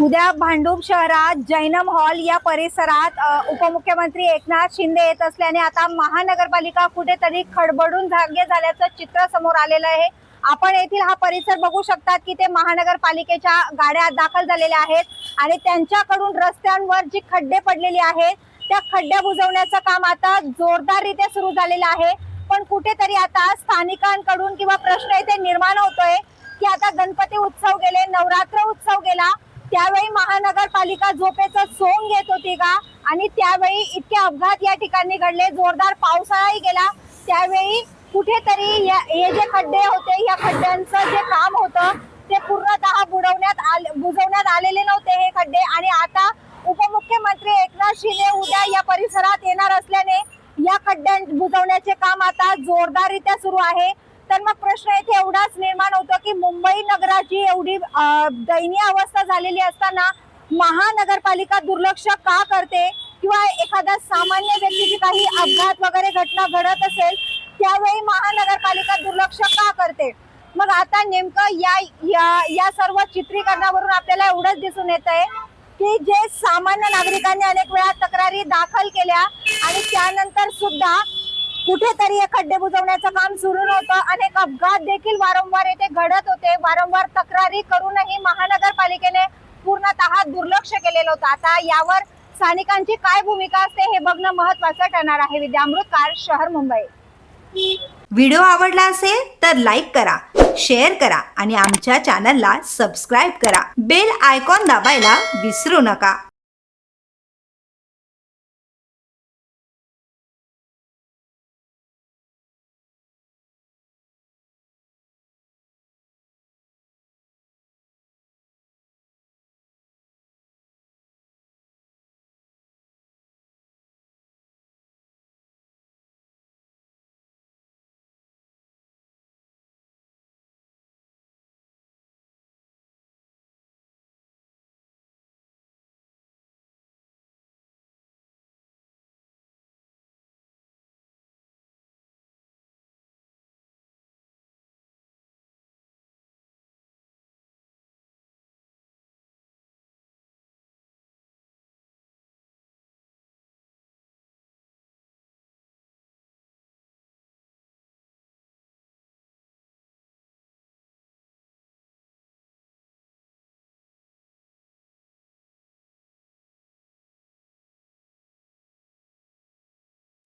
उद्या भांडूप शहरात जैनम हॉल या परिसरात उपमुख्यमंत्री एकनाथ शिंदे येत असल्याने आता महानगरपालिका कुठेतरी खडबडून जागे झाल्याचं चित्र समोर आलेलं आहे. आपण येथील हा परिसर बघू शकतात की ते महानगरपालिकेच्या गाड्या दाखल झालेल्या आहेत आणि त्यांच्याकडून रस्त्यांवर जी खड्डे पडलेले आहेत त्या खड्ड्या बुजवण्याचं काम आता जोरदाररित्या सुरू झालेलं आहे. पण कुठेतरी आता स्थानिकांकडून किंवा प्रश्न इथे निर्माण होतोय की आता गणपती उत्सव गेले नवरात्र उत्सव गेला त्यावेळी महानगरपालिका झोपेचं सोंग घेत होती का? आणि त्यावेळी इतके अपघात या ठिकाणी घडले. जोरदार पावसाळाही गेला. त्यावेळी कुठेतरी हे जे खड्डे होते या खड्ड्यांचं जे काम होतं ते पूर्णतः बुडवण्यात आले बुजवण्यात आलेले नव्हते हे खड्डे. आणि आता उपमुख्यमंत्री एकनाथ शिंदे उद्या या परिसरात येणार असल्याने या खड्ड्यां बुजवण्याचे काम आता जोरदाररित्या सुरू आहे. तर मग प्रश्न येथे एवढाच निर्माण मुंबई नगराची एवढी दयनीय अवस्था झालेली असताना महानगरपालिका दुर्लक्ष का करते? किंवा एखादा सामान्य व्यक्तीची काही अपघात वगैरे घटना घडत असेल त्यावेळी महानगरपालिका दुर्लक्ष का करते? मग आता नेमकं या या या सर्व चित्रीकरणावरून आपल्याला एवढंच दिसून येत आहे की जे सामान्य नागरिकांनी अनेक वेळा तक्रारी दाखल केल्या आणि त्यानंतर सुद्धा कुठेतरी हे खड्डे बुजवण्याचं काम सुरू नव्हतं. अनेक अपघात देखील वारंवार येथे घडत होते. वारंवार तक्रारी करूनही महानगरपालिकेने पूर्णतः दुर्लक्ष केलेलं होतं. आता यावर स्थानिकांची काय भूमिका असते हे बघणं महत्वाचं ठरणार आहे. विद्यामृतकार शहर मुंबई. व्हिडिओ आवडला असेल तर लाईक करा शेअर करा आणि आमच्या चॅनलला सबस्क्राईब करा. बेल आयकॉन दाबायला विसरू नका.